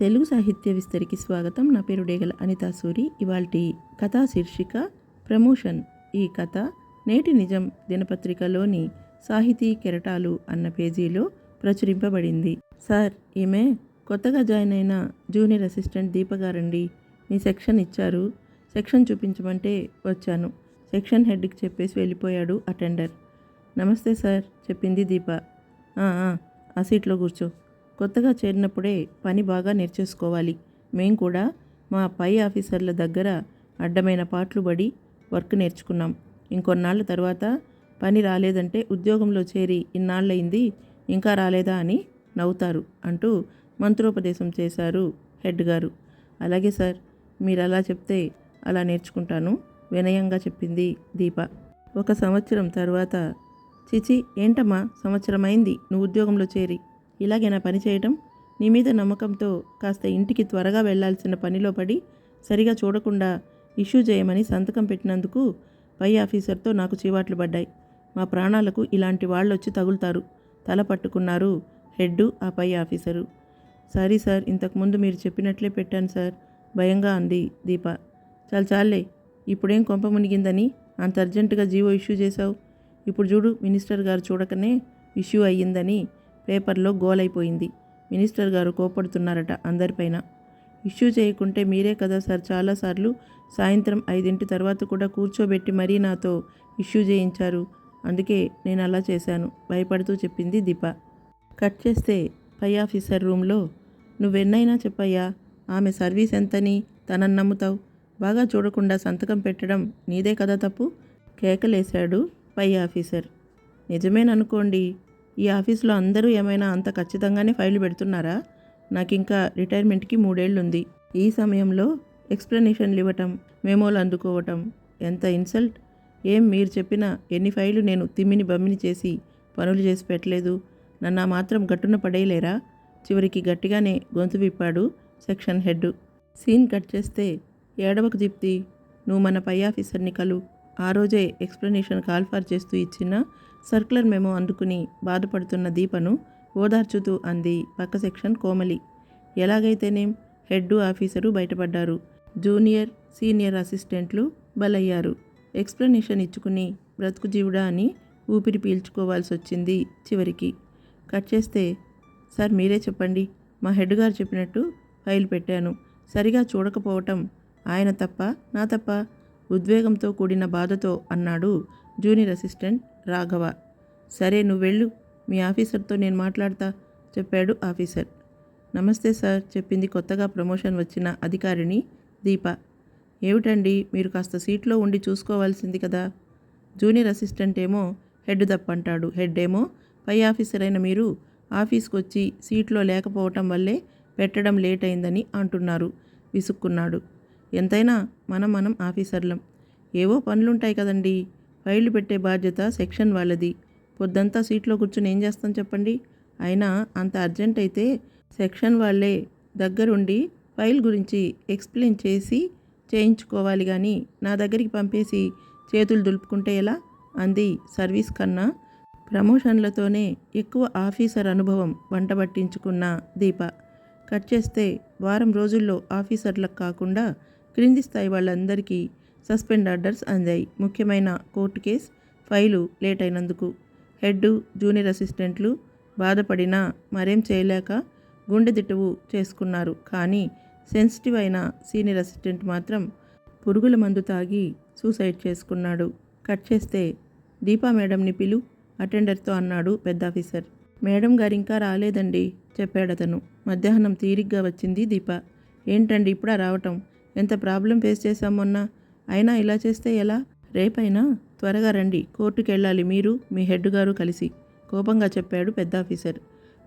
తెలుగు సాహిత్య విస్తరికి స్వాగతం. నా పేరు డేగల అనితా సూరి. ఇవాల్టి కథా శీర్షిక ప్రమోషన్. ఈ కథ నేటి నిజం దినపత్రికలోని సాహితీ కెరటాలు అన్న పేజీలో ప్రచురింపబడింది. సార్ ఈమె కొత్తగా జాయిన్ అయిన జూనియర్ అసిస్టెంట్ దీపగారండి మీ సెక్షన్ ఇచ్చారు. సెక్షన్ చూపించమంటే వచ్చాను. సెక్షన్ హెడ్కి చెప్పేసి వెళ్ళిపోయాడు అటెండర్. నమస్తే సార్ చెప్పింది దీప. "ఆ, ఆ సీట్లో కూర్చో. కొత్తగా చేరినప్పుడే పని బాగా నేర్చేసుకోవాలి. మేం కూడా మా పై ఆఫీసర్ల దగ్గర అడ్డమైన పాటలు పడి వర్క్ నేర్చుకున్నాం. ఇంకొన్నాళ్ళ తర్వాత పని రాలేదంటే ఉద్యోగంలో చేరి ఇన్నాళ్ళయింది ఇంకా రాలేదా అని నవ్వుతారు అంటూ మంత్రోపదేశం చేశారు హెడ్ గారు. అలాగే సార్ మీరు అలా చెప్తే అలా నేర్చుకుంటాను వినయంగా చెప్పింది దీప. ఒక సంవత్సరం తర్వాత చిచి ఏంటమ్మా సంవత్సరం అయింది నువ్వు ఉద్యోగంలో చేరి. ఇలాగే నా పని చేయటం నీ మీద నమ్మకంతో కాస్త ఇంటికి త్వరగా వెళ్ళాల్సిన పనిలో పడి సరిగా చూడకుండా ఇష్యూ చేయమని సంతకం పెట్టినందుకు పై ఆఫీసర్తో నాకు చీవాట్లు పడ్డాయి. మా ప్రాణాలకు ఇలాంటి వాళ్ళు వచ్చి తగులుతారు. తల పట్టుకున్నారు హెడ్ ఆ పై ఆఫీసరు. సారీ సార్ ఇంతకుముందు మీరు చెప్పినట్లే పెట్టాను సార్. భయంగా అంది దీప. చాలు చాలే ఇప్పుడేం కొంప మునిగిందని అంత అర్జెంటుగా జీవో ఇష్యూ చేశావు? ఇప్పుడు చూడు మినిస్టర్ గారు చూడకనే ఇష్యూ అయ్యిందని పేపర్లో గోలైపోయింది. మినిస్టర్ గారు కోపడుతున్నారట అందరిపైన. ఇష్యూ చేయకుంటే మీరే కదా సార్ చాలాసార్లు సాయంత్రం ఐదింటి తర్వాత కూడా కూర్చోబెట్టి మరీ నాతో ఇష్యూ చేయించారు. అందుకే నేను అలా చేశాను. భయపడుతూ చెప్పింది దీప. కట్ చేస్తే పై ఆఫీసర్ రూమ్లో నువ్వెన్నైనా చెప్పయ్యా ఆమె సర్వీస్ ఎంతని తనని నమ్ముతావు? బాగా చూడకుండా సంతకం పెట్టడం నీదే కదా తప్పు? కేకలేశాడు పై ఆఫీసర్. నిజమేననుకోండి ఈ ఆఫీస్లో అందరూ ఏమైనా అంత ఖచ్చితంగానే ఫైల్ పెడుతున్నారా? నాకు ఇంకా రిటైర్మెంట్కి మూడేళ్ళు ఉంది ఈ సమయంలో ఎక్స్ప్లెనేషన్లు ఇవ్వటం మెమోలు అందుకోవటం ఎంత ఇన్సల్ట్? ఏం మీరు చెప్పిన ఎన్ని ఫైళ్ళు నేను తిమ్మిని బమ్మిని చేసి పనులు చేసి పెట్టలేదు? నన్ను మాత్రం గట్టున పడేయలేరా? చివరికి గట్టిగానే గొంతు విప్పాడు సెక్షన్ హెడ్ సీన్ కట్ చేస్తే ఏడవకు దీప్తి నువ్వు మన పై ఆఫీసర్ని కలు. ఆ రోజే ఎక్స్ప్లెనేషన్ కాల్ఫర్ చేస్తూ ఇచ్చిన సర్కులర్ మెమో అందుకుని బాధపడుతున్న దీపను ఓదార్చుతూ అంది పక్క సెక్షన్ కోమలి. ఎలాగైతేనేం? హెడ్ ఆఫీసరు బయటపడ్డారు. జూనియర్ సీనియర్ అసిస్టెంట్లు బలయ్యారు. ఎక్స్ప్లెనేషన్ ఇచ్చుకుని బ్రతుకు జీవుడా అని ఊపిరి పీల్చుకోవాల్సి వచ్చింది చివరికి. కట్ చేస్తే సార్ మీరే చెప్పండి. మా హెడ్ గారు చెప్పినట్టు ఫైల్ పెట్టాను. సరిగా చూడకపోవటం ఆయన తప్ప నా తప్ప ఉద్వేగంతో కూడిన బాధతో అన్నాడు జూనియర్ అసిస్టెంట్ రాఘవ. సరే నువ్వు వెళ్ళు. మీ ఆఫీసర్తో నేను మాట్లాడతా చెప్పాడు ఆఫీసర్. నమస్తే సార్ చెప్పింది కొత్తగా ప్రమోషన్ వచ్చిన అధికారిని దీప. ఏమిటండి మీరు కాస్త సీట్లో ఉండి చూసుకోవాల్సింది కదా? జూనియర్ అసిస్టెంట్ ఏమో హెడ్ తప్పంటాడు. హెడ్ ఏమో పై ఆఫీసర్ అయిన మీరు ఆఫీస్కి వచ్చి సీట్లో లేకపోవటం వల్లే పెట్టడం లేట్ అయిందని అంటున్నారు. విసుక్కున్నాడు. ఎంతైనా మనం మనం ఆఫీసర్లం. ఏవో పనులుంటాయి కదండి. ఫైళ్ళు పెట్టే బాధ్యత సెక్షన్ వాళ్ళది. పొద్దంతా సీట్లో కూర్చుని ఏం చేస్తాం చెప్పండి? అయినా అంత అర్జెంట్ అయితే సెక్షన్ వాళ్ళే దగ్గరుండి ఫైల్ గురించి ఎక్స్ప్లెయిన్ చేసి చేయించుకోవాలి కానీ నా దగ్గరికి పంపేసి చేతులు దులుపుకుంటే ఎలా? అంది సర్వీస్ కన్నా ప్రమోషన్లతోనే ఎక్కువ ఆఫీసర్ అనుభవం వంట పట్టించుకున్న దీప. కట్ చేస్తే వారం రోజుల్లో ఆఫీసర్లకు కాకుండా క్రింది స్థాయి వాళ్ళందరికీ సస్పెండ్ ఆర్డర్స్ అందాయి. ముఖ్యమైన కోర్టు కేస్ ఫైలు లేట్ అయినందుకు. హెడ్ జూనియర్ అసిస్టెంట్లు బాధపడినా మరేం చేయలేక గుండె దిట్టువు చేసుకున్నారు. కానీ సెన్సిటివ్ అయిన సీనియర్ అసిస్టెంట్ మాత్రం పురుగుల మందు తాగి సూసైడ్ చేసుకున్నాడు. కట్ చేస్తే దీపా మేడంని పిలు అటెండర్తో అన్నాడు పెద్ద ఆఫీసర్. మేడం గారు ఇంకా రాలేదండి చెప్పాడతను. మధ్యాహ్నం తీరిగ్గా వచ్చింది దీప. ఏంటండి ఇప్పుడా రావటం? ఎంత ప్రాబ్లం ఫేస్ చేశాం మొన్న? అయినా ఇలా చేస్తే ఎలా? రేపైనా? త్వరగా రండి. కోర్టుకి వెళ్ళాలి మీరు మీ హెడ్ గారు కలిసి. కోపంగా చెప్పాడు పెద్ద ఆఫీసర్.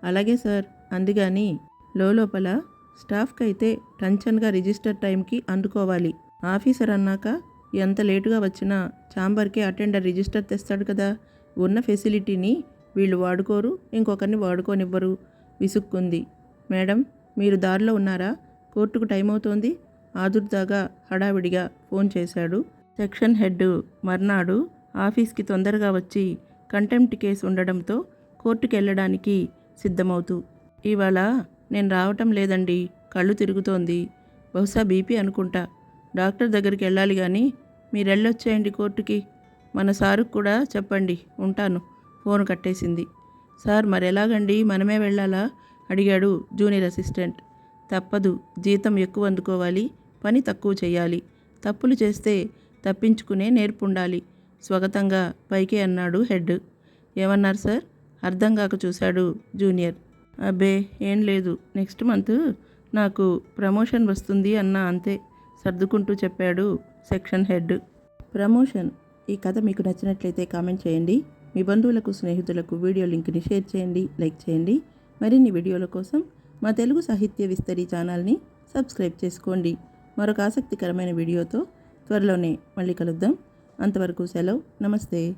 అలాగే సార్. అందుగాని లోపల స్టాఫ్కి అయితే టెన్షన్గా రిజిస్టర్ టైంకి అందుకోవాలి. ఆఫీసర్ అన్నాక ఎంత లేటుగా వచ్చినా ఛాంబర్కి అటెండర్ రిజిస్టర్ తెస్తాడు కదా? ఉన్న ఫెసిలిటీని వీళ్ళు వాడుకోరు ఇంకొకరిని వాడుకోనివ్వరు. విసుక్కుంది. మేడం మీరు దారిలో ఉన్నారా? కోర్టుకు టైం అవుతోంది ఆదుర్దాగా హడావిడిగా ఫోన్ చేశాడు. సెక్షన్ హెడ్ మర్నాడు ఆఫీస్కి తొందరగా వచ్చి కంటెంప్ట్ కేసు ఉండడంతో కోర్టుకు వెళ్ళడానికి సిద్ధమవుతూ ఇవాళ నేను రావటం లేదండి కళ్ళు తిరుగుతోంది. బహుశా బీపీ అనుకుంటా. డాక్టర్ దగ్గరికి వెళ్ళాలి కానీ మీరు వెళ్ళొచ్చేయండి కోర్టుకి. మన సారుకు కూడా చెప్పండి ఉంటాను ఫోన్ కట్టేసింది. సార్ మరి ఎలాగండి మనమే వెళ్ళాలా? అడిగాడు జూనియర్ అసిస్టెంట్. తప్పదు జీతం ఎక్కువ అందుకోవాలి. పని తక్కువ చేయాలి. తప్పులు చేస్తే తప్పించుకునే నేర్పుండాలి. స్వగతంగా పైకి అన్నాడు హెడ్. ఏమన్నారు సార్? అర్థం కాక చూశాడు జూనియర్. అబ్బే ఏం లేదు. నెక్స్ట్ మంత్ నాకు ప్రమోషన్ వస్తుంది అన్న అంతే సర్దుకుంటూ చెప్పాడు సెక్షన్ హెడ్. ప్రమోషన్. ఈ కథ మీకు నచ్చినట్లయితే కామెంట్ చేయండి. మీ బంధువులకు స్నేహితులకు వీడియో లింక్ని షేర్ చేయండి లైక్ చేయండి. మరిన్ని వీడియోల కోసం మా తెలుగు సాహిత్య విస్తరి ఛానల్ని సబ్స్క్రైబ్ చేసుకోండి. మరొక ఆసక్తికరమైన వీడియోతో త్వరలోనే మళ్ళీ కలుద్దాం. అంతవరకు సెలవు. నమస్తే.